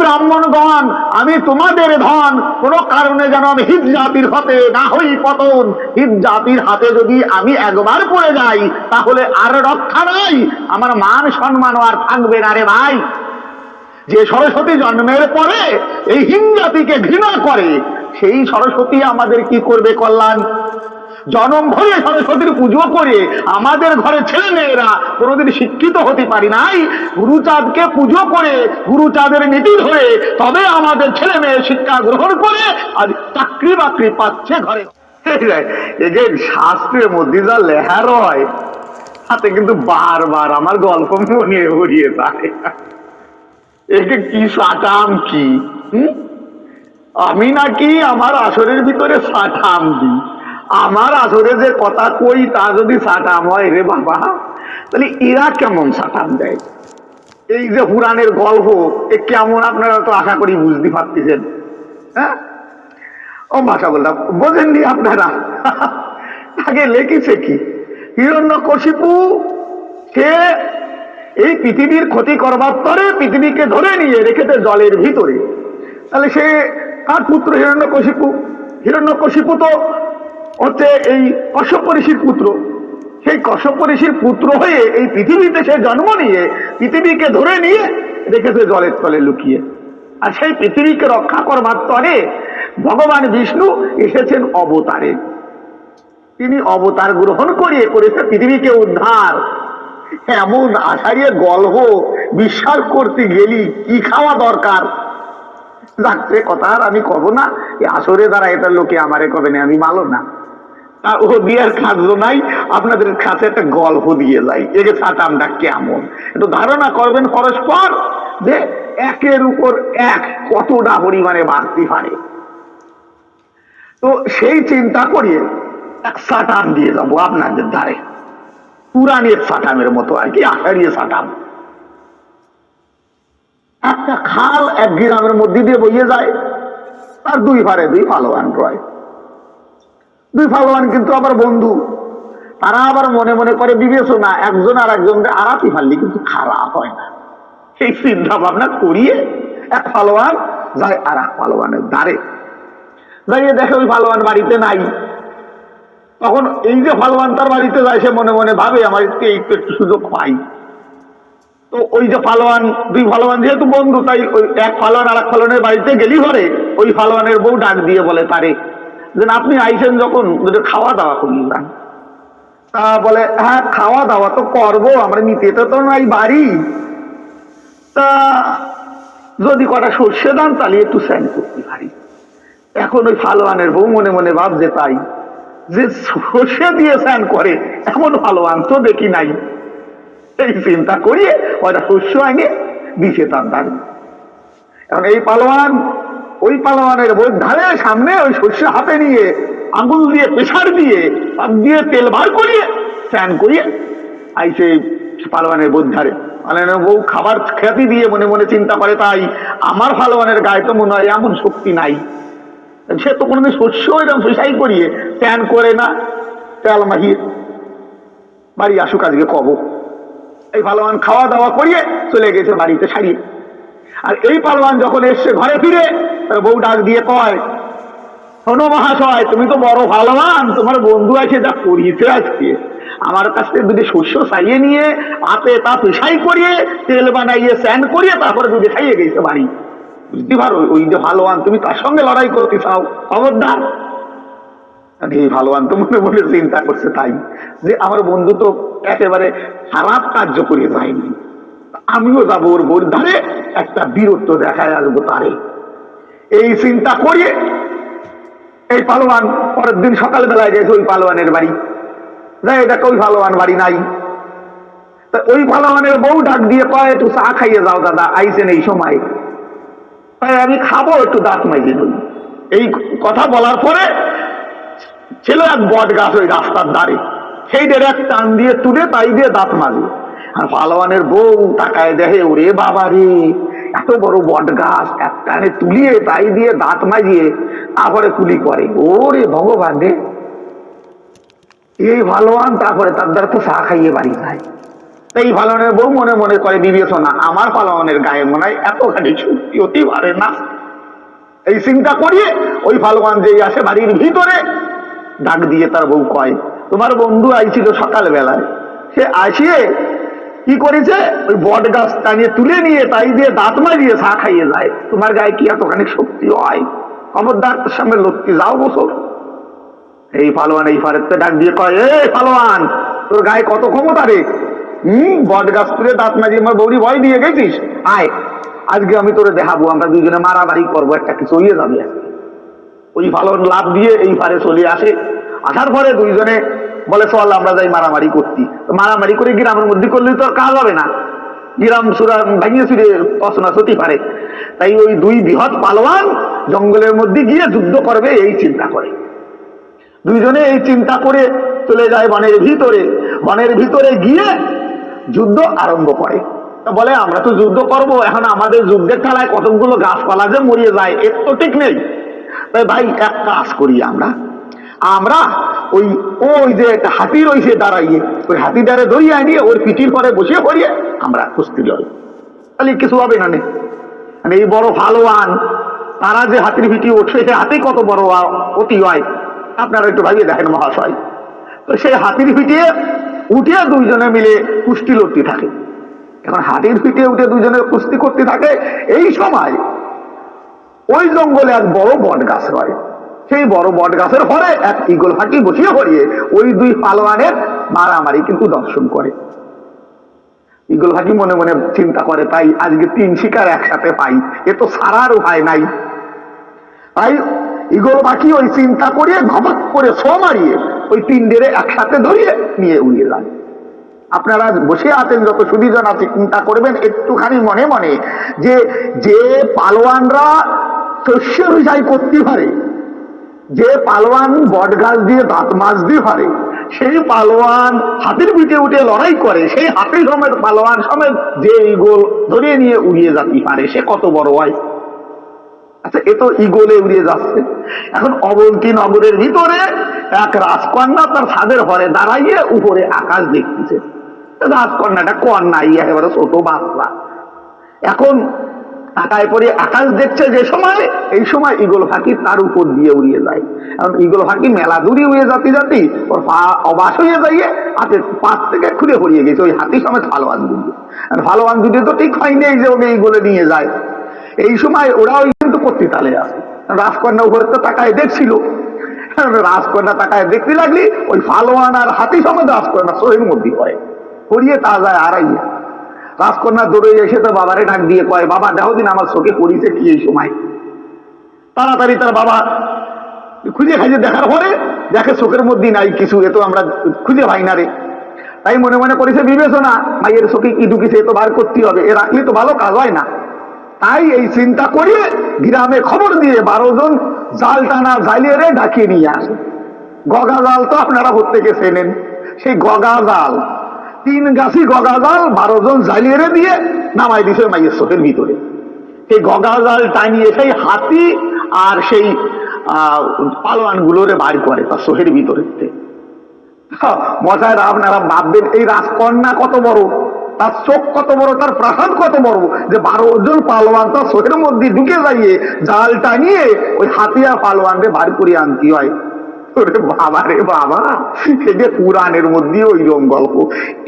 ব্রাহ্মণগণ, আমি তোমাদের ধন। কোন কারণে যেন আমি হিত জাতির হাতে না হই পতন। হিত জাতির হাতে যদি আমি একবার পড়ে যাই, তাহলে আর রক্ষা নাই। আমার মান সম্মান আর থাকবে না রে ভাই। যে সরস্বতী জন্মের পরে এই হিন জাতিকে ঘৃণা করে, সেই সরস্বতী আমাদের কি করবে কল্যাণ? জনম ভরে সরস্বতীর পুজো করে আমাদের ঘরে ছেলে মেয়েরা কোনোদিন শিক্ষিত হতে পারি নাই। গুরুচাঁদকে পুজো করে গুরুচাঁদের নীতি ধরে তবে আমাদের ছেলে মেয়ে শিক্ষা গ্রহণ করে আর চাকরি বাকরি পাচ্ছে ঘরে। শাস্ত্রের মধ্যে যা লেহার হয় তাতে কিন্তু বারবার আমার গল্প মনে উড়িয়ে যায়। একে কি সাটাম কি? আমি নাকি আমার আসরের ভিতরে সাটাম দিই। আমার আসরে যে কথা কই তা যদি সাটাম হয়, রে বাবা। তাহলে এরা কেমন সাটাম দেয়? এই যে পুরাণের গল্প, এ কেমন আপনারা তো আশা করি বুঝতে পারতেছেন। হ্যাঁ? ও ভাষা বললাম বোঝেননি আপনারা? আগে লেখেছে কি? হিরণ্য কশিপু সে এই পৃথিবীর ক্ষতি করবার তরে পৃথিবীকে ধরে নিয়ে রেখেছে জলের ভিতরে। তাহলে সে কার পুত্র হিরণ্য কশিপু হিরণ্য কশিপু তো হচ্ছে এই কশ্যপ ঋষির পুত্র। সেই কশ্যপ ঋষির পুত্র হয়ে এই পৃথিবীতে সে জন্ম নিয়ে, পৃথিবীকে ধরে নিয়ে রেখেছে জলের তলে লুকিয়ে। আর সেই পৃথিবীকে রক্ষা করবার তরে ভগবান বিষ্ণু এসেছেন অবতারে। তিনি অবতার গ্রহণ করিয়ে করেছে পৃথিবীকে উদ্ধার। এমন আষাঢ়িয়ে গল্প বিশ্বাস করতে গেলি কি খাওয়া দরকার? যাচ্ছে কথা আর আমি কব না। আসরে দ্বারা এটা লোকে আমারে কবে না আমি মালো না। আর ও দিয়ার খাদ্য নাই, আপনাদের কাছে একটা গল্প দিয়ে যাই একে সাটামটা কেমন? একটু ধারণা করবেন পরস্পর যে একের উপর এক কতটা পরিমাণে বাড়তে পারে। তো সেই চিন্তা করিয়ে এক সাটাম দিয়ে যাব আপনাদের ধারে। পুরাণের সাটামের মতো আর কি আষাঢ়িয়ে সাটাম একটা খাল এক গ্রামের মধ্যে দিয়ে বইয়ে যায় তার দুই ভারে দুই পালোয়ান রয়। দুই পালোয়ান কিন্তু আবার বন্ধু। তারা আবার মনে মনে করে, বিবেচনা, একজন আর একজনকে আড়াতি ফাললি কিন্তু খারাপ হয় না। সেই চিন্তা ভাবনা করিয়ে এক ফালোয়ান যায় আর এক পালোয়ানের দ্বারে। যাইয়ে দেখে ওই পালোয়ান বাড়িতে নাই। তখন এই যে পালোয়ান তার বাড়িতে যায়, সে মনে মনে ভাবে, আমার একটু একটু একটু সুযোগ পাই। তো ওই যে ফালোয়ান দুই পালোয়ান যেহেতু বন্ধু, তাই ওই এক ফালোয়ান আর এক পালোয়ানের বাড়িতে গেলি ঘরে ওই ফালোয়ানের বউ ডাক দিয়ে বলে, পারে। যে না, আপনি আইসেন যখন দুটো খাওয়া দাওয়া করি যান তা বলে হ্যাঁ খাওয়া দাওয়া তো করব আমরা নিতে তো নাই বাড়ি। তা যদি কটা সর্ষে দান তাহলে একটু স্যান করতে পারি। এখন ওই ফালোয়ানের বউ মনে মনে ভাবছে তাই যে সর্ষে দিয়ে স্যান করে এমন ফালোয়ান তো দেখি নাই। এই চিন্তা করিয়ে ওটা শস্য আনে দিছে তার দ্বারে এখন এই পালোয়ান ওই পালোয়ানের বই ধারে সামনে ওই শস্য হাতে নিয়ে, আঙুল দিয়ে প্রেশার দিয়ে তার দিয়ে তেল বার করিয়ে, স্নান করিয়ে আইসে পালোয়ানের বোধ ধারে। বউ খাবার খ্যাতি দিয়ে মনে মনে চিন্তা করে তাই, আমার পালোয়ানের গায়ে তো মনে হয় এমন শক্তি নাই। সে তো কোনোদিন শস্য এরকম পেশাই করিয়ে স্নান করে না। তেল মাহিয়ে বাড়ি আসুক আজকে কব। এই পালোয়ান খাওয়া দাওয়া করিয়ে চলে গেছে বাড়িতে সারিয়ে। আর এই পালোয়ান যখন এসছে ঘরে ফিরে বউ ডাক দিয়ে কয়, শোনো মহাশয়, তুমি তো বড় ভালোবান তোমার বন্ধু আছে, যা করিয়েছে আজকে। আমার কাছ থেকে দুটি শস্য চাইয়ে নিয়ে হাতে তা পেশাই করিয়ে, তেল বানাইয়ে স্যান করিয়ে, তারপরে দুধে খাইয়ে গেছে বাড়ি। বুঝতে পারো, ওই যে ভালোবান তুমি তার সঙ্গে লড়াই করতে চাও। খবরদার। এই ভালোবান তো মনে মনে চিন্তা করছে তাই, যে আমার বন্ধু তো একেবারে খারাপ কার্য করে যায়নি। আমিও যাব ওর বোর ধারে, একটা বীরত্ব দেখায় আসব তারে। এই চিন্তা করিয়ে এই পালোয়ান পরের দিন সকালবেলায় গেছে ওই পালোয়ানের বাড়ি। যাই দেখো ওই পালোয়ান বাড়ি নাই। ওই পালোয়ানের বউ ডাক দিয়ে কয়, একটু চা খাইয়ে যাও দাদা আইসেন এই সময়। তাই আমি খাব, একটু দাঁত মাইজে নই এই কথা বলার পরে ছিল এক বট গাছ ওই রাস্তার ধারে। সেই ডের এক টান দিয়ে তুলে তাই দিয়ে দাঁত মাজে। পালোয়ানের বউ তাকায় দেখে, ওরে বাবা রে এত বড় বট গাছ এক টানে তুলিয়ে, তাই দিয়ে দাঁত মাজিয়ে তারপরে কুলি করে। ওরে ভগবান রে। এই ভালোয়ান তারপরে তার দ্বারা তো চা খাইয়ে বাড়ি যায়। এই পালনের বউ মনে মনে করে, বিবেচনা, আমার পালনের গায়ে মনে হয় এতখানি শক্তি হতেই পারে না। এই চিন্তা করিয়ে ওই পালোয়ান যেই আসে বাড়ির ভিতরে, ডাক দিয়ে তার বউ কয়, তোমার বন্ধু আইছিল সকালবেলায়। সে আসিয়ে কি করেছে? ওই বট গাছ টানিয়ে তুলে নিয়ে তাই দিয়ে দাঁত মারিয়ে চা খাইয়ে যায়। তোমার গায়ে কি এতখানি শক্তি হয়? খবরদার, তোর সামনে লক্ষ্মী যাও বসো। এই পালোয়ান এই ফারেতে ডাক দিয়ে কয় এ পালোয়ান, তোর গায়ে কত ক্ষমতা রে? হম? বট গাছ তুলে দাঁত মারিয়ে আমার বৌরি ভয় দিয়ে গেছিস? আয়, আজকে আমি তোরে দেখাবো, আমরা দুজনে মারামারি করব, একটা কিছু হইয়ে যাবে। ওই পালন লাভ দিয়ে এই পারে চলে আসে। আসার পরে দুইজনে বলে চল আমরা যাই মারামারি করতি মারামারি করে গ্রামের মধ্যে করলে তো আর কাজ হবে না। গ্রাম সুরা ভাঙিয়ে চুরে অচনা হতে পারে। তাই ওই দুই বৃহৎ পালোয়ান জঙ্গলের মধ্যে গিয়ে যুদ্ধ করবে, এই চিন্তা করে। দুইজনে এই চিন্তা করে চলে যায় বনের ভিতরে। বনের ভিতরে গিয়ে যুদ্ধ আরম্ভ করে। বলে, আমরা তো যুদ্ধ করব, এখন আমাদের যুদ্ধের খেলায় কতগুলো গাছপালা যে মরিয়ে যায়, এর তো ঠিক নেই। তাই ভাই, এক কাজ করি আমরা। আমরা ওই ওই যে একটা হাতি রয়েছে দাঁড়াইয়ে, ওই হাতি দ্বারে ধরিয়ে আনিয়ে ওর পিঠির পরে বসে পড়িয়ে আমরা কুস্তি লই। তাহলে কিছু হবে না। মানে এই বড় ভালোয়ান তারা যে হাতির পিঠি উঠছে সে হাতি কত বড় অতি হয়, আপনারা একটু ভাবিয়ে দেখেন মহাশয়। তো সেই হাতির পিঠে উঠে দুইজনে মিলে কুস্তি লড়তে থাকে। এখন হাতির পিঠে উঠে দুইজনে কুস্তি করতে থাকে, এই সময় ওই জঙ্গলে এক বড় বট গাছ হয়। সেই বড় বট গাছের পরে এক ইগল ফাঁকি বসিয়ে পড়িয়ে ওই দুই পালোয়ানের মারামারি কিন্তু দর্শন করে। ইগল ফাঁকি মনে মনে চিন্তা করে তাই আজকে তিন শিকার একসাথে পাই, এ তো সারার উপায় নাই। তাই ইগল পাখি ওই চিন্তা করে ধপাক করে ছো মারিয়ে ওই তিন ডেরে একসাথে ধরিয়ে নিয়ে উড়িয়ে যায় আপনারা বসে আছেন, যত সুবিধা আছে, চিন্তা করবেন একটুখানি মনে মনে যে যে পালোয়ানরা শস্য বিষয় করতে পারে যে পালোয়ান বট গাছ দিয়ে দাঁত মাছ দিয়ে পারে সেই পালোয়ান হাতির পিঠে উঠে লড়াই করে, সেই হাতির সমেত পালোয়ান সমেত যে ইগোল ধরিয়ে নিয়ে উড়িয়ে যেতে পারে, সে কত বড় হয়? আচ্ছা এ তো ইগোলে উড়িয়ে যাচ্ছে। এখন অবন্তী নগরের ভিতরে এক রাজকন্যা তার ছাদের ঘরে দাঁড়াইয়ে উপরে আকাশ দেখতেছে। রাজকন্যাটা কন্যা ই একেবারে ছোট বাচ্চা। এখন টাকায় পরে আকাশ দেখছে যে সময়, এই সময় ইগল ফাঁকি তার উপর দিয়ে উড়িয়ে যায়। এখন ইগল ফাঁকি মেলা দূরে উড়িয়ে যাতে যাতে ওর পা অবাস হয়ে যাইয়ে হাতে পাশ থেকে খুলে পড়িয়ে গেছে, ওই হাতি সমেত ভালোবান দুটো ভালোবান দুটো তো ঠিক হয়নি যে ওকে ইগলে নিয়ে যায়। এই সময় ওরাও কিন্তু করতে তালে আসে রাজকন্যা উপরে তো তাকায় দেখছিল। রাজকন্যা তাকায় দেখতে লাগলি, ওই ফালোয়ান আর হাতি সমেত রাজকন্যা শরীর মধ্যে হয় পড়িয়ে তা যায় আড়াইয়া। রাজকন্যা দৌড়ে এসে তো বাবারে ডাক দিয়ে কয়, বাবা, দেখো দিন আমার চোখে পড়িছে কি এই সময়? তাড়াতাড়ি তার বাবা খুঁজে খাইজে দেখার পরে দেখে চোখের মধ্যে নাই কিছু, এ তো আমরা খুঁজে পাই না রে। তাই মনে মনে করেছে, বিবেচনা মাইয়ের চোখে কি ঢুকিছে, এ তো বার করতে হবে এ রাখলে তো ভালো কাজ হয় না। তাই এই চিন্তা করিয়ে গ্রামে খবর দিয়ে বারো জন জাল টানা জালিয়ে রে ডাকিয়ে নিয়ে আসে। গগা জাল তো আপনারা প্রত্যেকে চেনেন, সেই গগা জাল তিন গাছি গগা জাল বারো জন জালিয়ে দিয়ে নামাই দিছে মাইয়ের চোখের ভিতরে। সেই গগা জাল টানিয়ে সেই হাতি আর সেই, আহ পালোয়ান গুলোরে বার করে তার চোখের ভিতরে মজায় আপনারা ভাববেন, এই রাজকন্যা কত বড়? তার চোখ কত বড়, তার প্রাসাদ কত বড়? যে বারো জন পালোয়ান তার চোখের মধ্যে ঢুকে যাইয়ে জাল টানিয়ে ওই হাতিয়া পালোয়ানরে বার করে আনতে হয়। বাবা রে বাবা। এটা পুরাণের মধ্যে গল্প।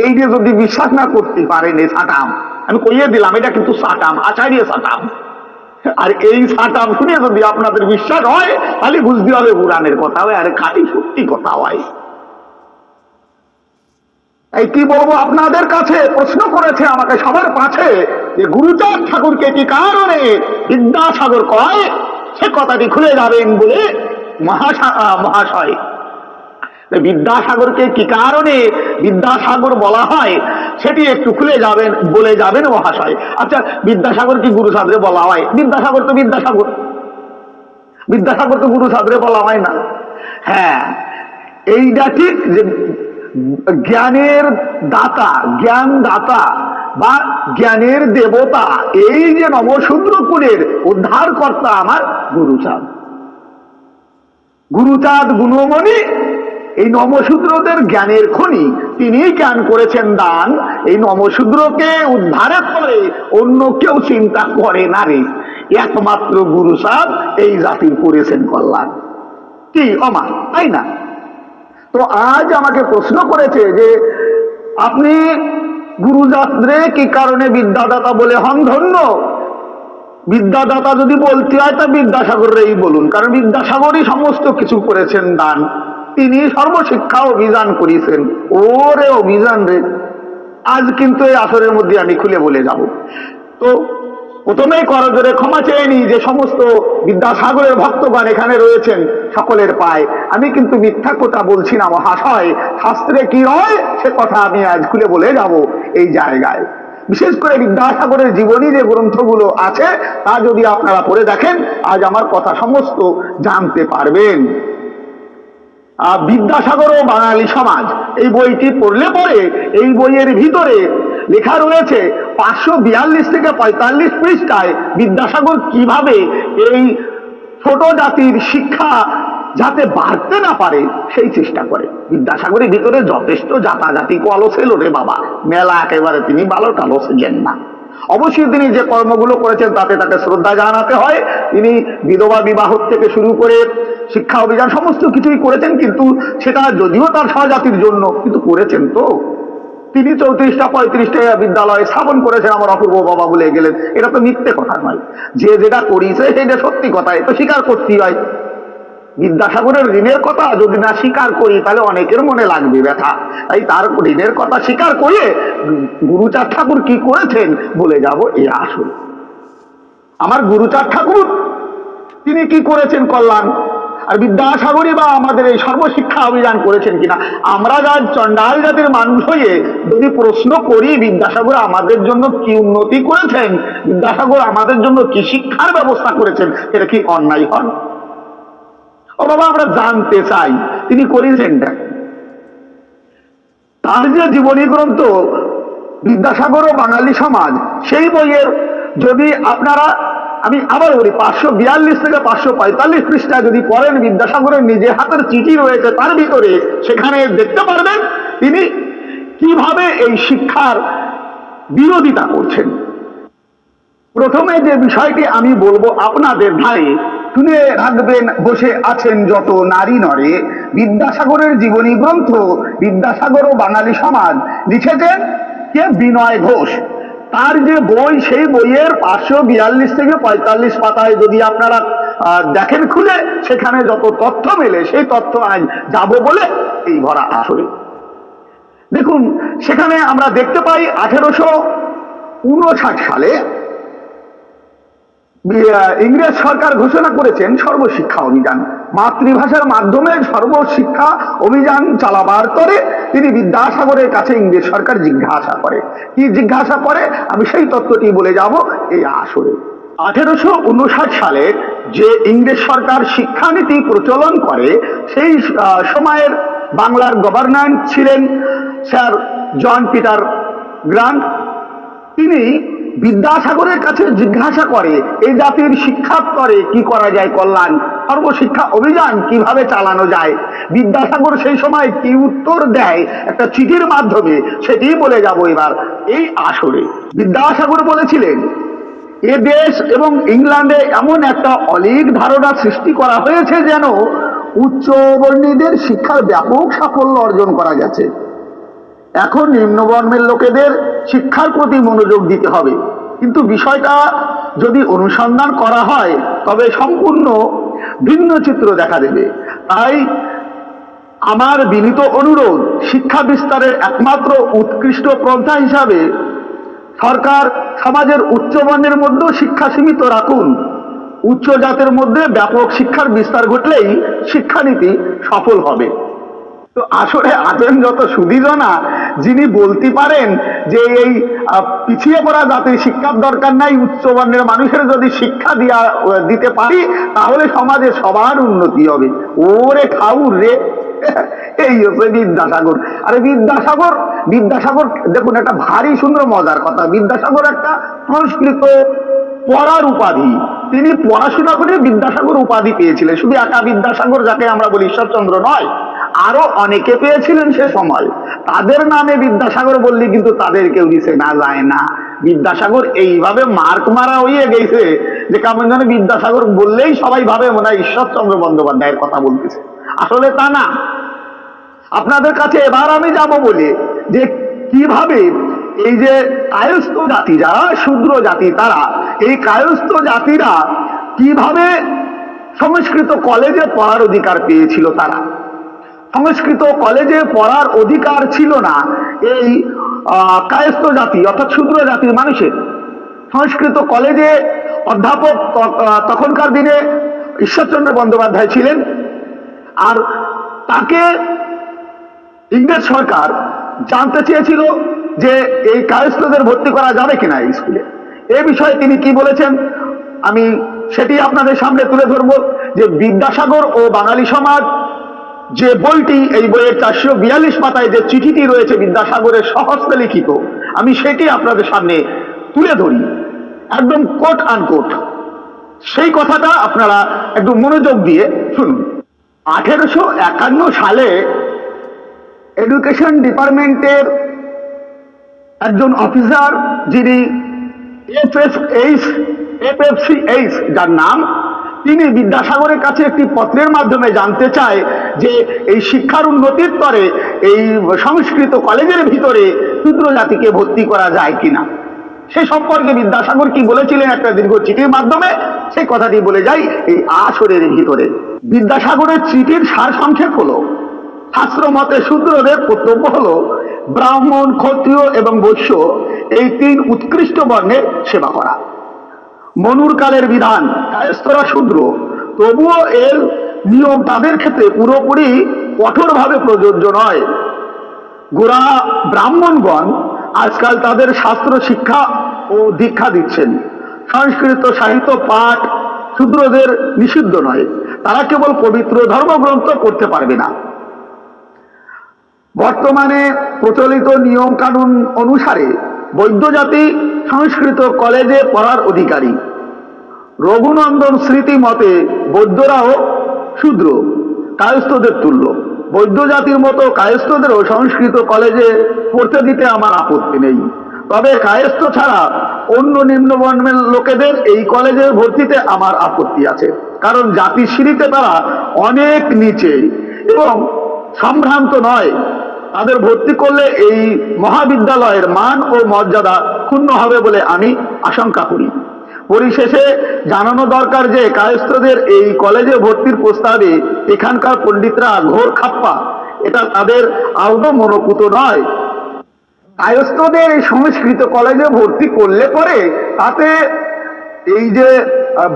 এই যে যদি বিশ্বাস না করতে পারেন সাটাম আমি কইয়ে দিলাম, এটা কিন্তু সাটাম আচারিয়ে সাটাম আর এই সাটাম শুনে যদি আপনাদের বিশ্বাস হয়, তাহলে বুঝতে হবে পুরাণের কথা হয়, আর খাঁটি সত্যি কথা হয়। এই কি বলব আপনাদের কাছে? প্রশ্ন করেছে আমাকে সবার কাছে যে গুরুচাঁদ ঠাকুরকে কি কারণে বিদ্যাসাগর কয়? সে কথাটি খুলে যাবেন বলে মহাশয়। বিদ্যাসাগরকে কি কারণে বিদ্যাসাগর বলা হয়? সেটি একটু খুলে যাবেন, বলে যাবেন মহাশয়। আচ্ছা বিদ্যাসাগর কি গুরু সাদরে বলা হয়? বিদ্যাসাগর তো বিদ্যাসাগর। বিদ্যাসাগর তো গুরু সাদরে বলা হয় না। হ্যাঁ এইটা ঠিক যে জ্ঞানের দাতা, জ্ঞান দাতা বা জ্ঞানের দেবতা, এই যে নবশূদ্র কুলের উদ্ধারকর্তা আমার গুরুচাঁদ গুরুচাঁদ গুণমণি। এই নমশূদ্রদের জ্ঞানের খনি তিনি জ্ঞান করেছেন দান। এই নমশূদ্রকে উদ্ধারের পরে অন্য কেউ চিন্তা করে না রে। একমাত্র গুরু সাহেব এই জাতির করেছেন কল্যাণ। কি অমা তাই না? তো আজ আমাকে প্রশ্ন করেছে যে, আপনি গুরুযাত্রে কি কারণে বিদ্যাদাতা বলে হন ধন্য? বিদ্যাদাতা যদি বলতে হয়, তা বিদ্যাসাগরেই বলুন। কারণ বিদ্যাসাগরই সমস্ত কিছু করেছেন দান। তিনি সর্বশিক্ষা অভিযান করিয়েছেন। ওরে অভিযান রে। আজ কিন্তু এই আসরের মধ্যে আমি খুলে বলে যাব। তো প্রথমেই করজোরে ক্ষমা চেয়ে নি যে সমস্ত বিদ্যাসাগরের ভক্তগণ এখানে রয়েছেন, সকলের পায়। আমি কিন্তু মিথ্যা কথা বলছি না, মহাশয়। শাস্ত্রে কি হয়, সে কথা আমি আজ খুলে বলে যাব এই জায়গায়। বিশেষ করে বিদ্যাসাগরের জীবনী যে গ্রন্থগুলো আছে, তা যদি আপনারা পড়ে দেখেন, আজ আমার কথা সমস্ত জানতে পারবেন। বিদ্যাসাগর ও বাঙালি সমাজ, এই বইটি পড়লে পরে এই বইয়ের ভিতরে লেখা রয়েছে, পাঁচশো বিয়াল্লিশ থেকে পঁয়তাল্লিশ পৃষ্ঠায় বিদ্যাসাগর কীভাবে এই ছোট জাতির শিক্ষা যাতে বাড়তে না পারে, সেই চেষ্টা করে। বিদ্যাসাগরের ভিতরে যথেষ্ট জাতাজাতি কলো ছিল রে বাবা। মেলা একেবারে তিনি ভালো টালো ছিলেন না। অবশ্যই তিনি যে কর্মগুলো করেছেন, তাতে তাকে শ্রদ্ধা জানাতে হয়। তিনি বিধবা বিবাহ থেকে শুরু করে শিক্ষা অভিযান, সমস্ত কিছুই করেছেন, কিন্তু সেটা যদিও তার স্বজাতির জন্য, কিন্তু করেছেন তো। তিনি চৌত্রিশটা, পঁয়ত্রিশটা বিদ্যালয়ে স্থাপন করেছেন, আমার অপূর্ব বাবা বলে গেলেন। এটা তো মিথ্যে কথা নয়। যে যেটা করিয়েছে, সেটা সত্যি কথা, এ তো স্বীকার করতেই হয়। বিদ্যাসাগরের ঋণের কথা যদি না স্বীকার করি, তাহলে অনেকের মনে লাগবে ব্যথা। তাই তার ঋণের কথা স্বীকার করে গুরুচাঁদ ঠাকুর কি করেছেন বলে যাব এ আসল আমার গুরুচাঁদ ঠাকুর, তিনি কি করেছেন কল্যাণ? আর বিদ্যাসাগরই বা আমাদের এই সর্বশিক্ষা অভিযান করেছেন কিনা? আমরা যা চন্ডাল জাতির মানুষ হয়ে যদি প্রশ্ন করি, বিদ্যাসাগর আমাদের জন্য কি উন্নতি করেছেন? বিদ্যাসাগর আমাদের জন্য কি শিক্ষার ব্যবস্থা করেছেন? এটা কি অন্যায় হয় ও বাবা, আমরা জানতে চাই। তিনি করেছেন তার যে জীবনী গ্রন্থ, বিদ্যাসাগর ও বাঙালি সমাজ, সেই বইয়ের যদি আপনারা, আমি আবার বলি, পাঁচশো বিয়াল্লিশ থেকে পাঁচশো পঁয়তাল্লিশ পৃষ্ঠা যদি পড়েন, বিদ্যাসাগরের নিজে হাতের চিঠি রয়েছে তার ভিতরে, সেখানে দেখতে পারবেন তিনি কীভাবে এই শিক্ষার বিরোধিতা করছেন। প্রথমে যে বিষয়টি আমি বলব আপনাদের ধারে শুনে রাখবেন, বসে আছেন যত নারী নরে, বিদ্যাসাগরের জীবনী গ্রন্থ বিদ্যাসাগর ও বাঙালি সমাজ লিখেছেন কে? বিনয় ঘোষ। তার যে বই, সেই বইয়ের পাঁচশো বিয়াল্লিশ থেকে পঁয়তাল্লিশ পাতায় যদি আপনারা দেখেন খুলে, সেখানে যত তথ্য মেলে, সেই তথ্য আজ যাব বলে এই ভরা আসরে। দেখুন, সেখানে আমরা দেখতে পাই আঠেরোশো উনষাট সালে ইংরেজ সরকার ঘোষণা করেছেন সর্বশিক্ষা অভিযান। মাতৃভাষার মাধ্যমে সর্বশিক্ষা অভিযান চালাবার করে তিনি বিদ্যাসাগরের কাছে ইংরেজ সরকার জিজ্ঞাসা করে। কি জিজ্ঞাসা করে? আমি সেই তত্ত্বটি বলে যাব এই আসরে। আঠেরোশো উনষাট সালে যে ইংরেজ সরকার শিক্ষানীতি প্রচলন করে, সেই সময়ের বাংলার গভর্নর ছিলেন স্যার জন পিটার গ্রান্ট। তিনি বিদ্যাসাগরের কাছে জিজ্ঞাসা করে এই জাতির শিক্ষা করে কি করা যায় কল্যাণ? সর্বশিক্ষা অভিযান কীভাবে চালানো যায়? বিদ্যাসাগর সেই সময় কি উত্তর দেয়? একটা চিঠির মাধ্যমে সেটি বলে যাব এবার। এই আসরে বিদ্যাসাগর বলেছিলেন, এ দেশ এবং ইংল্যান্ডে এমন একটা অলিক ধারণা সৃষ্টি করা হয়েছে যেন উচ্চবর্ণীদের শিক্ষার ব্যাপক সাফল্য অর্জন করা গেছে। এখন নিম্নবর্ণের লোকেদের শিক্ষার প্রতি মনোযোগ দিতে হবে। কিন্তু বিষয়টা যদি অনুসন্ধান করা হয়, তবে সম্পূর্ণ ভিন্ন চিত্র দেখা দেবে। তাই আমার বিনীত অনুরোধ, শিক্ষা বিস্তারের একমাত্র উৎকৃষ্ট পন্থা হিসাবে সরকার সমাজের উচ্চবর্ণের মধ্যেও শিক্ষা সীমিত রাখুন। উচ্চ জাতের মধ্যে ব্যাপক শিক্ষার বিস্তার ঘটলেই শিক্ষানীতি সফল হবে। তো আসলে আছেন যত সুদীজনা যিনি বলতে পারেন যে এই পিছিয়ে পড়া জাতির শিক্ষার দরকার নাই উচ্চবর্ণের মানুষের যদি শিক্ষা দিয়া দিতে পারি, তাহলে সমাজে সবার উন্নতি হবে। ওরে ঠাউর রে। এই হচ্ছে বিদ্যাসাগর। আরে বিদ্যাসাগর বিদ্যাসাগর, দেখুন, একটা ভারী সুন্দর মজার কথা। বিদ্যাসাগর একটা সংস্কৃত পড়ার উপাধি। তিনি পড়াশোনা করে বিদ্যাসাগর উপাধি পেয়েছিলেন। শুধু একা বিদ্যাসাগর যাকে আমরা বলি ঈশ্বরচন্দ্র নয় আরও অনেকে পেয়েছিলেন সে সময়। তাদের নামে বিদ্যাসাগর বললে কিন্তু তাদের কেউ দিছে না, যায় না। বিদ্যাসাগর এইভাবে মার্ক মারা হইয়ে গেছে যে কেমন যেন বিদ্যাসাগর বললেই সবাই ভাবে মনে হয় ঈশ্বরচন্দ্র বন্দ্যোপাধ্যায়ের কথা বলতেছে। আসলে তা না। আপনাদের কাছে এবার আমি যাব বলে যে কীভাবে এই যে কায়স্থ জাতি যারা, শূদ্র জাতি তারা, এই কায়স্থ জাতিরা কীভাবে সংস্কৃত কলেজে পড়ার অধিকার পেয়েছিল তারা? সংস্কৃত কলেজে পড়ার অধিকার ছিল না এই কায়স্থ জাতি, অর্থাৎ শূদ্র জাতির মানুষের। সংস্কৃত কলেজে অধ্যাপক তখনকার দিনে ঈশ্বরচন্দ্র বন্দ্যোপাধ্যায় ছিলেন আর তাকে ইংরেজ সরকার জানতে চেয়েছিল যে এই কায়স্থদের ভর্তি করা যাবে কিনা এই স্কুলে। এ বিষয়ে তিনি কি বলেছেন? আমি সেটি আপনাদের সামনে তুলে ধরব যে বিদ্যাসাগর ও বাঙালি সমাজ যে বইটি এই বইয়ের চারশো বিয়াল্লিশ পাতায় যে চিঠিটি রয়েছে বিদ্যাসাগরের সহস্তে লিখিত, আমি সেটি আপনাদের সামনে তুলে ধরি। একদম কোট আনকোট সেই কথাটা আপনারা একটু মনোযোগ দিয়ে শুনুন। আঠেরোশো একান্ন সালে এডুকেশন ডিপার্টমেন্টের একজন অফিসার যিনি এফএসএইচ এফএফসিএইচ যার নাম তিনি বিদ্যাসাগরের কাছে একটি পত্রের মাধ্যমে জানতে চায় যে এই শিক্ষার উন্নতির তরে এই সংস্কৃত কলেজের ভিতরে ক্ষুদ্র জাতিকে ভর্তি করা যায় কিনা। সে সম্পর্কে বিদ্যাসাগর কি বলেছিলেন একটা দীর্ঘ চিঠির মাধ্যমে সেই কথাটি বলে যাই এই আসরের ভিতরে। বিদ্যাসাগরের চিঠির সার সংক্ষেপ হলো, শাস্ত্র মতে শূদ্রদের কর্তব্য হলো ব্রাহ্মণ, ক্ষত্রিয় এবং বৈশ্য এই তিন উৎকৃষ্ট বর্ণের সেবা করা। মনুর কালের বিধান। কায়স্থরা শূদ্র। তবুও এর নিয়ম তাদের ক্ষেত্রে পুরোপুরি কঠোরভাবে প্রযোজ্য নয়। গোড়া ব্রাহ্মণগণ আজকাল তাদের শাস্ত্র, শিক্ষা ও দীক্ষা দিচ্ছেন। সংস্কৃত সাহিত্য পাঠ শূদ্রদের নিষিদ্ধ নয়। তারা কেবল পবিত্র ধর্মগ্রন্থ করতে পারবে না। বর্তমানে প্রচলিত নিয়ম কানুন অনুসারে বৈদ্য জাতি সংস্কৃত কলেজে পড়ার অধিকারী। রঘুনন্দন স্মৃতি মতে বৌদ্ধরাও শূদ্র, কায়স্থদের তুল্য। বৈদ্য জাতির মতো কায়স্থদেরও সংস্কৃত কলেজে পড়তে দিতে আমার আপত্তি নেই। তবে কায়স্থ ছাড়া অন্য নিম্নবর্ণের লোকেদের এই কলেজে ভর্তিতে আমার আপত্তি আছে। কারণ জাতির সিঁড়িতে তারা অনেক নিচে এবং সম্ভ্রান্ত নয়। তাদের ভর্তি করলে এই মহাবিদ্যালয়ের মান ও মর্যাদা ক্ষুণ্ণ হবে বলে আমি আশঙ্কা করি। পরিশেষে জানানো দরকার যে কায়স্থদের এই কলেজে ভর্তির প্রস্তাবে এখানকার পণ্ডিতরা ঘোর খাপ্পা। এটা তাদের আদৌ মনোপুত নয়। কায়স্থদের এই সংস্কৃত কলেজে ভর্তি করলে পরে তাতে এই যে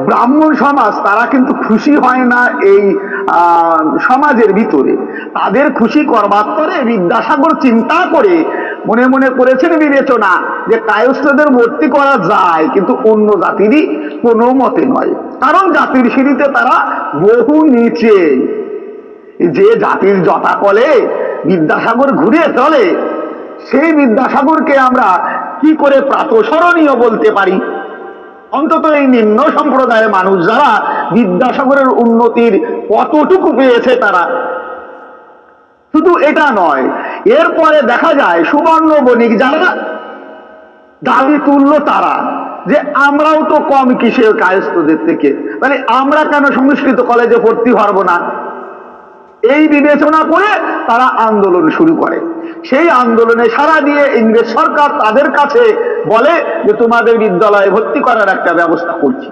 ব্রাহ্মণ সমাজ, তারা কিন্তু খুশি হয় না এই সমাজের ভিতরে। তাদের খুশি করবার পরে বিদ্যাসাগর চিন্তা করে, মনে মনে করেছেন বিবেচনা যে কায়স্থদের ভর্তি করা যায়, কিন্তু অন্য জাতিরই কোনো মতে নয়। কারণ জাতির সিঁড়িতে তারা বহু নিচে। যে জাতির জটা কলে বিদ্যাসাগর ঘুরে চলে, সেই বিদ্যাসাগরকে আমরা কি করে প্রাতঃস্মরণীয় বলতে পারি? অন্তত এই নিম্ন সম্প্রদায়ের মানুষ যারা বিদ্যাসাগরের উন্নতির কতটুকু পেয়েছে তারা। শুধু এটা নয়, এরপরে দেখা যায় সুবর্ণ বণিক যারা দাবি তুলল তারা যে আমরাও তো কম কিসের কায়স্থদের থেকে। মানে আমরা কেন সংস্কৃত কলেজে ভর্তি পারব না? এই বিবেচনা করে তারা আন্দোলন শুরু করে। সেই আন্দোলনে সারা দিয়ে ইংরেজ সরকার তাদের কাছে বলে যে, তোমাদের বিদ্যালয়ে ভর্তি করার একটা ব্যবস্থা করছি।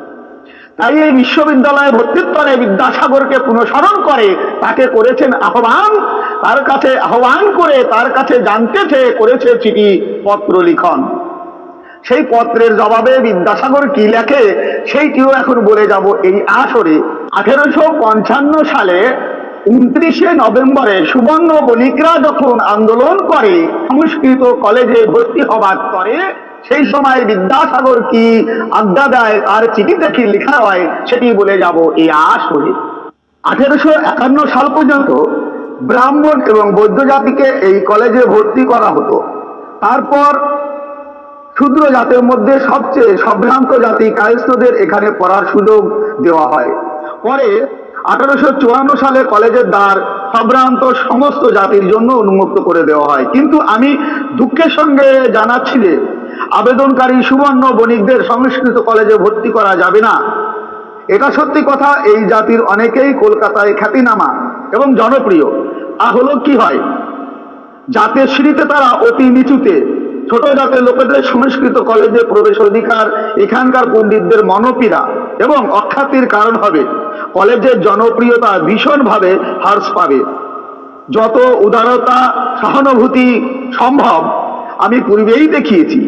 তাই এই বিশ্ববিদ্যালয়ে ভর্তির তরে বিদ্যাসাগরকে পুনঃস্মরণ করে তাকে করেছেন আহ্বান। তার কাছে আহ্বান করে তার কাছে জানতে চেয়ে করেছে চিঠি পত্র লিখন সেই পত্রের জবাবে বিদ্যাসাগর কি লেখে, সেইটিও এখন বলে যাব এই আসরে। আঠেরোশো পঞ্চান্ন সালে উনত্রিশে নভেম্বরে সুবর্ণ বণিকরা যখন আন্দোলন করে, সংস্কৃত কলেজে ভর্তি হবার করে সেই সময় বিদ্যাসাগর কি আজ্ঞা দেয় আর চিঠিতে কি লেখা হয়, সেটি বলে যাব এই আশ আসরে। আঠেরোশো একান্ন সাল পর্যন্ত ব্রাহ্মণ এবং বৌদ্ধ জাতিকে এই কলেজে ভর্তি করা হতো। তারপর ক্ষুদ্র জাতের মধ্যে সবচেয়ে সম্ভ্রান্ত জাতি কায়স্থদের এখানে পড়ার সুযোগ দেওয়া হয়। পরে আঠারোশো চুয়ান্ন সালে কলেজের দ্বার সম্ভ্রান্ত সমস্ত জাতির জন্য উন্মুক্ত করে দেওয়া হয়। কিন্তু আমি দুঃখের সঙ্গে জানাচ্ছি যে আবেদনকারী সুবর্ণ বণিকদের সংস্কৃত কলেজে ভর্তি করা যাবে না। এটা সত্যি কথা, এই জাতির অনেকেই কলকাতায় খ্যাতিনামা এবং জনপ্রিয়। তা কি হয়? জাতের সিঁড়িতে তারা অতি নিচুতে ছোট জাতের লোকেদের সংস্কৃত কলেজে প্রবেশ অধিকার এখানকার পণ্ডিতদের মনোপীড়া এবং অখ্যাতির কারণ হবে। কলেজের জনপ্রিয়তা ভীষণভাবে হ্রাস পাবে। যত উদারতা, সহানুভূতি সম্ভব আমি পূর্বেই দেখিয়েছি।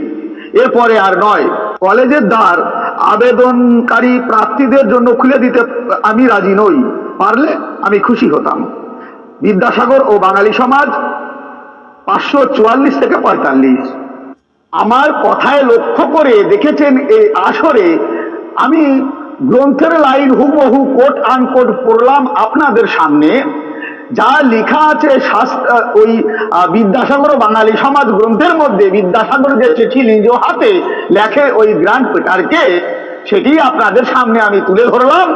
এরপরে আর নয়, কলেজের দ্বার আবেদনকারী প্রার্থীদের জন্য খুলে দিতে আমি রাজি নই। পারলে আমি খুশি হতাম। বিদ্যাসাগর ও বাঙালি সমাজ পাঁচশো চুয়াল্লিশ থেকে পঁয়তাল্লিশ। আমার কথায় লক্ষ্য করে দেখেছেন এই আসরে আমি গ্রন্থের লাইন হুবহু কোট আনকোট পড়লাম আপনাদের সামনে। যা লেখা আছে ওই বিদ্যাসাগর বাঙালি সমাজ গ্রন্থের মধ্যে বিদ্যাসাগর যে চিঠি নিজ হাতে লেখে ওই গ্র্যান্ড পিটারকে, সেটি আপনাদের সামনে আমি তুলে ধরলাম।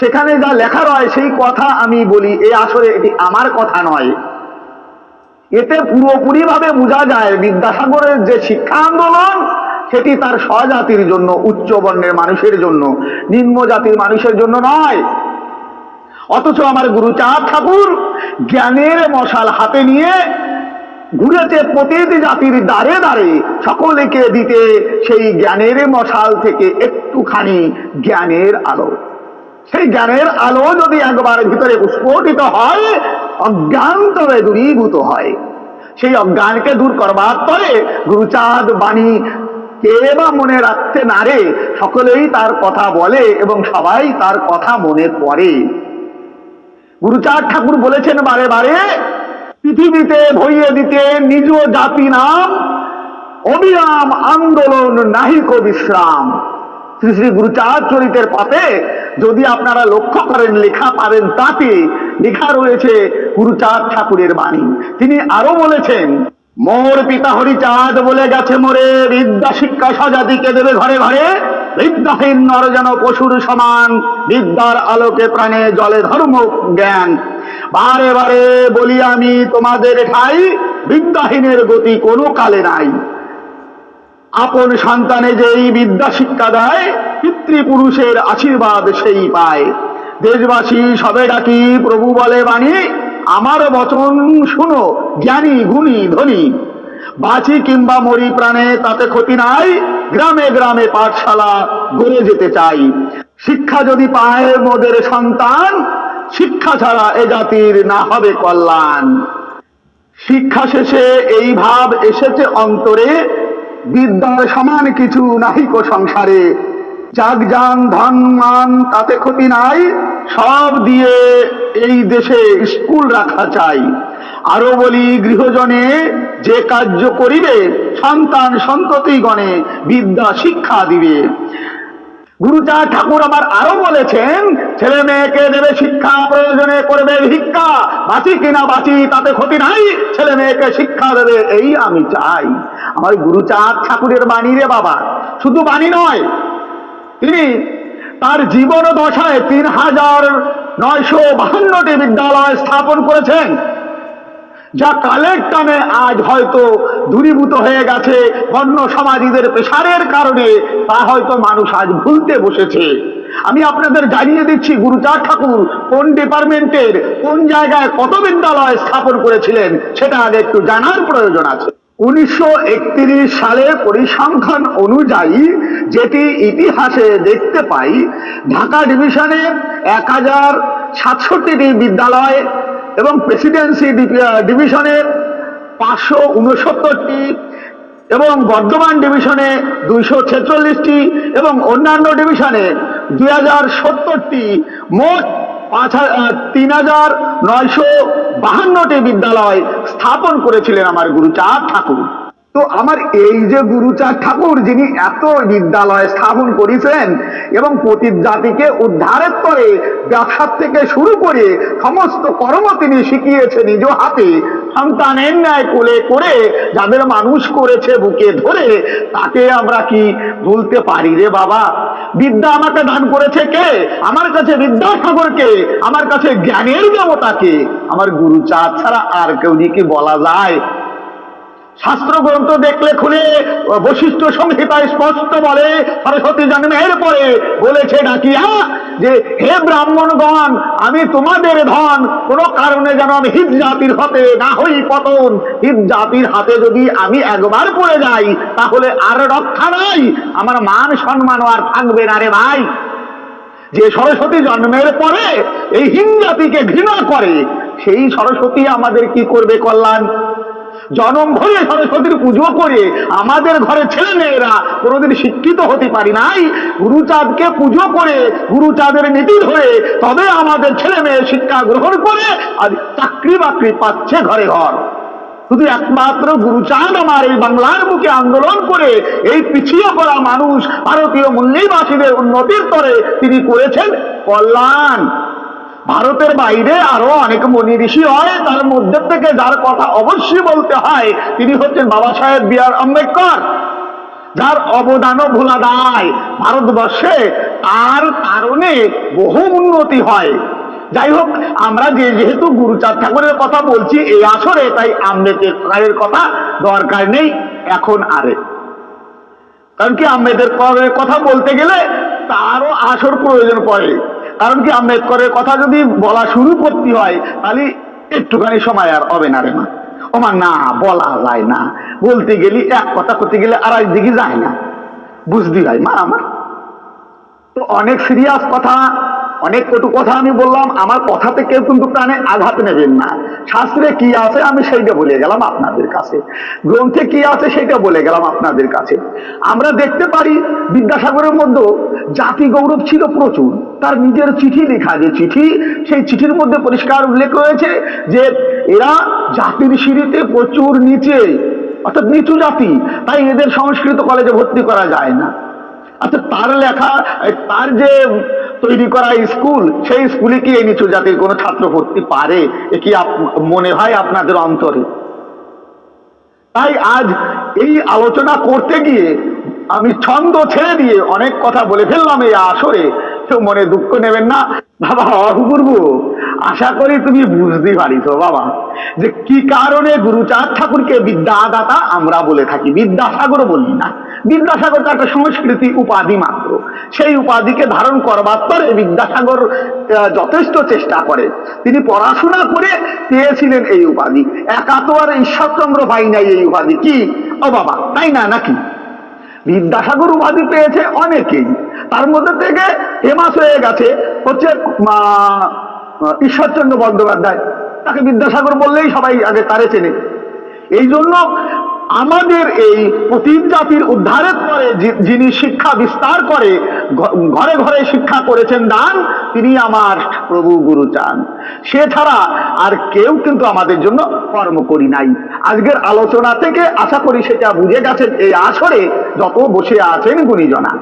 সেখানে যা লেখা রয় সেই কথা আমি বলি, এ আসরে এটি আমার কথা নয়। এতে পুরোপুরি ভাবে বোঝা যায় বিদ্যাসাগরের যে শিক্ষা আন্দোলন, সেটি তার স্বজাতির জন্য, উচ্চ বর্ণের মানুষের জন্য, নিম্ন জাতির মানুষের জন্য নয়। অথচ আমার গুরুচাঁদ ঠাকুর জ্ঞানের মশাল হাতে নিয়ে ঘুরেছে প্রতিটি জাতির দ্বারে দ্বারে, সকলকে দিতে সেই জ্ঞানের মশাল থেকে একটুখানি জ্ঞানের আলো। সেই জ্ঞানের আলো যদি একবার ভিতরে স্ফোটিত হয় অজ্ঞান তবে দূরীভূত হয়। সেই অজ্ঞানকে দূর করবার তরে গুরুচাঁদ বাণী কে বা মনে রাখতে না রে, সকলেই তার কথা বলে এবং সবাই তার কথা মনে পড়ে গুরুচাঁদ ঠাকুর বলেছেন বারে বারে, পৃথিবীতে ভইয়ে দিতে নিজ জাতি নাম, অবিরাম আন্দোলন নাহিক বিশ্রাম। শ্রী শ্রী গুরুচাঁদ চরিতের পাতে যদি আপনারা লক্ষ্য করেন, লেখা পাবেন তাতে লেখা রয়েছে গুরুচাঁদ ঠাকুরের বাণী। তিনি আরও বলেছেন, মোর পিতা হরিচাঁদ বলে গেছে মোরে, বিদ্যা শিক্ষা সজাতিকে দেবে ঘরে ঘরে। বিদ্যাহীন নর যেন পশুর সমান, বিদ্যার আলোকে প্রাণে জলে ধর্ম জ্ঞান। বারে বারে বলি আমি তোমাদের ঠাই, বিদ্যাহীনের গতি কোনো কালে নাই। আপন সন্তানে যেই বিদ্যা শিক্ষা দেয়, পিতৃপুরুষের আশীর্বাদ সেই পায়। দেশবাসী সবে ডাকি, প্রভু বলে বাণী, আমার বচন শুনো, জ্ঞানী, গুণী, ধনী। বাঁচি কিংবা মরি প্রাণে তাতে ক্ষতি নাই, গ্রামে গ্রামে পাঠশালা গড়ে যেতে চাই। শিক্ষা যদি পায় মোদের সন্তান, শিক্ষা ছাড়া এ জাতির না হবে কল্যাণ। শিক্ষা শেষে এই ভাব এসেছে অন্তরে বিদ্যার সমান কিছু নাহিক সংসারে। যাগ যান ধন মান তাতে ক্ষতি নাই, সব দিয়ে এই দেশে স্কুল রাখা চাই। আরও বলি গৃহজনে, যে কার্য করিবে, সন্তান সন্ততি গণে বিদ্যা শিক্ষা দিবে। গুরুচাঁদ ঠাকুর আবার আরও বলেছেন, ছেলে মেয়েকে দেবে শিক্ষা, প্রয়োজনে করবে ভিক্ষা। বাঁচি কিনা বাঁচি, তাতে ক্ষতি নাই। ছেলে মেয়েকে শিক্ষা দেবে, এই আমি চাই। আমার গুরুচাঁদ ঠাকুরের বাণী রে বাবা, শুধু বাণী নয়, তিনি তার জীবন দশায় তিন হাজার নয়শো বাহান্নটি বিদ্যালয় স্থাপন করেছেন। যা কালের টানে আজ হয়তো দূরীভূত হয়ে গেছে, বন্য সমাজীদের পেশারের কারণে তা হয়তো মানুষ আজ ভুলতে বসেছে। আমি আপনাদের জানিয়ে দিচ্ছি গুরুচাঁদ ঠাকুর কোন ডিপার্টমেন্টের, কোন জায়গায় কত বিদ্যালয় স্থাপন করেছিলেন, সেটা আগে একটু জানার প্রয়োজন আছে। উনিশশো একত্রিশ সালে পরিসংখ্যান অনুযায়ী যেটি ইতিহাসে দেখতে পাই, ঢাকা ডিভিশনে এক হাজার সাতষট্টিটি বিদ্যালয় এবং প্রেসিডেন্সি ডিভিশনের পাঁচশো উনসত্তরটি এবং বর্ধমান ডিভিশনে দুইশো ছেচল্লিশটি এবং অন্যান্য ডিভিশনে দুই হাজার সত্তরটি, মোট পাঁচ তিন হাজার নয়শো বাহান্নটি বিদ্যালয় স্থাপন করেছিলেন আমার গুরুচাঁদ ঠাকুর। তো আমার এই যে গুরুচাঁদ ঠাকুর, যিনি এত বিদ্যালয় স্থাপন করেছেন এবং প্রতি জাতিকে উদ্ধারের করে ব্যথার থেকে শুরু করে সমস্ত কর্ম তিনি শিখিয়েছে নিজ হাতে, সন্তানের ন্যায় কোলে করে যাদের মানুষ করেছে বুকে ধরে, তাকে আমরা কি ভুলতে পারি রে বাবা? বিদ্যা আমাকে দান করেছে কে? আমার কাছে বিদ্যাসাগর কে? আমার কাছে জ্ঞানের দেবতা কে? আমার গুরু চাঁদ ছাড়া আর কেউ কি বলা যায়? শাস্ত্র গ্রন্থ দেখলে খুলে বৈশিষ্ট্য সংহিতায় স্পষ্ট বলে। সরস্বতী জন্মের পরে বলেছে ডাকিয়া যে হে ব্রাহ্মণগণ, আমি তোমাদের ধন, কোন কারণে যেন আমি হিত জাতির হতে না হই পতন। হিত জাতির হাতে যদি আমি একবার পড়ে যাই, তাহলে আর রক্ষা নাই। আমার মান সম্মানও আর থাকবে না রে ভাই। যে সরস্বতী জন্মের পরে এই হিন জাতিকে ঘৃণা করে, সেই সরস্বতী আমাদের কি করবে কল্যাণ? জনম ভরে সরস্বতীর পুজো করে আমাদের ঘরে ছেলে মেয়েরা কোনোদিন শিক্ষিত হতে পারি নাই। গুরুচাঁদকে পুজো করে গুরুচাঁদের নীতি ধরে তবে আমাদের ছেলে মেয়ে শিক্ষা গ্রহণ করে আর চাকরি বাকরি পাচ্ছে ঘরে ঘর। শুধু একমাত্র গুরুচাঁদ আমার এই বাংলার বুকে আন্দোলন করে এই পিছিয়ে পড়া মানুষ ভারতীয় মূল্যবাসীদের উন্নতির তরে তিনি করেছেন কল্যাণ। ভারতের বাইরে আরও অনেক মনি হয়, তার মধ্যে থেকে যার কথা অবশ্যই বলতে হয়, তিনি হচ্ছেন বাবা সাহেব বি আর আম্বেদকর। যার অবদানও ভোলা দায়। ভারতবর্ষে তার কারণে বহু উন্নতি হয়। যাই হোক, আমরা যে যেহেতু গুরুচাঁদ ঠাকুরের কথা বলছি, এই আসরে তাই আম্বেদকরের কথা দরকার নেই, এখন আরে। কারণ কি আম্বেদকরের কথা বলতে গেলে তারও আসর প্রয়োজন পড়ে। কারণ কি আম্বেদকরের কথা যদি বলা শুরু করতে হয়, তাহলে একটুখানি সময় আর হবে না রে মা। ওমা না, বলা যায় না। বলতে গেলি এক কথা করতে গেলে আর এক দিকে যায় না। বুঝতে হয় মা আমার? তো অনেক সিরিয়াস কথা অনেক কটু কথা আমি বললাম, আমার কথাতে কেউ কিন্তু প্রাণে আঘাত নেবেন না। শাস্ত্রে কি আছে আমি সেইটা বলে গেলাম আপনাদের কাছে। গ্রন্থে কি আছে সেটা বলে গেলাম আপনাদের কাছে। আমরা দেখতে পারি, বিদ্যাসাগরের মধ্যে জাতি গৌরব ছিল প্রচুর। তার নিজের চিঠি লেখা, যে চিঠি, সেই চিঠির মধ্যে পরিষ্কার উল্লেখ রয়েছে যে এরা জাতির সিঁড়িতে প্রচুর নিচে, অর্থাৎ নিচু জাতি। তাই এদের সংস্কৃত কলেজে ভর্তি করা যায় না। আচ্ছা তার লেখা তার যে তৈরি করা স্কুল, সেই স্কুলে কি এই নিচু জাতির কোনো ছাত্র ভর্তি পারে? এ কি মনে হয় আপনাদের অন্তরে? তাই আজ এই আলোচনা করতে গিয়ে আমি ছন্দ ছেড়ে দিয়ে অনেক কথা বলে ফেললাম এই আসরে। কেউ মনে দুঃখ নেবেন না। বাবা, অপূর্ব। আশা করি তুমি বুঝতে পারিস বাবা, যে কি কারণে গুরুচাঁদ ঠাকুরকে বিদ্যাদাতা আমরা বলে থাকি। বিদ্যাসাগর বলি না। বিদ্যাসাগর তো একটা সংস্কৃতি উপাধি মাত্র। সেই উপাধিকে ধারণ করবার পরে বিদ্যাসাগর যথেষ্ট চেষ্টা করে। তিনি পড়াশোনা করে পেয়েছিলেন এই উপাধি। একা তো আর ঈশ্বরচন্দ্র পাই নাই এই উপাধি কি? ও বাবা, তাই না নাকি? বিদ্যাসাগর উপাধি পেয়েছে অনেকেই। তার মধ্যে থেকে ফেমাস হয়ে গেছে হচ্ছে ঈশ্বরচন্দ্র বন্দ্যোপাধ্যায়। তাকে বিদ্যাসাগর বললেই সবাই আগে তারে চেনে। এই জন্য আমাদের এই পতিত জাতির উদ্ধারের পরে যিনি শিক্ষা বিস্তার করে ঘরে ঘরে শিক্ষা করেছেন দান, তিনি আমার প্রভু গুরু চান। সে ছাড়া আর কেউ কিন্তু আমাদের জন্য কর্ম করি নাই। আজকের আলোচনা থেকে আশা করি সেটা বুঝে গেছেন এই আসরে যত বসে আছেন গুণীজনা।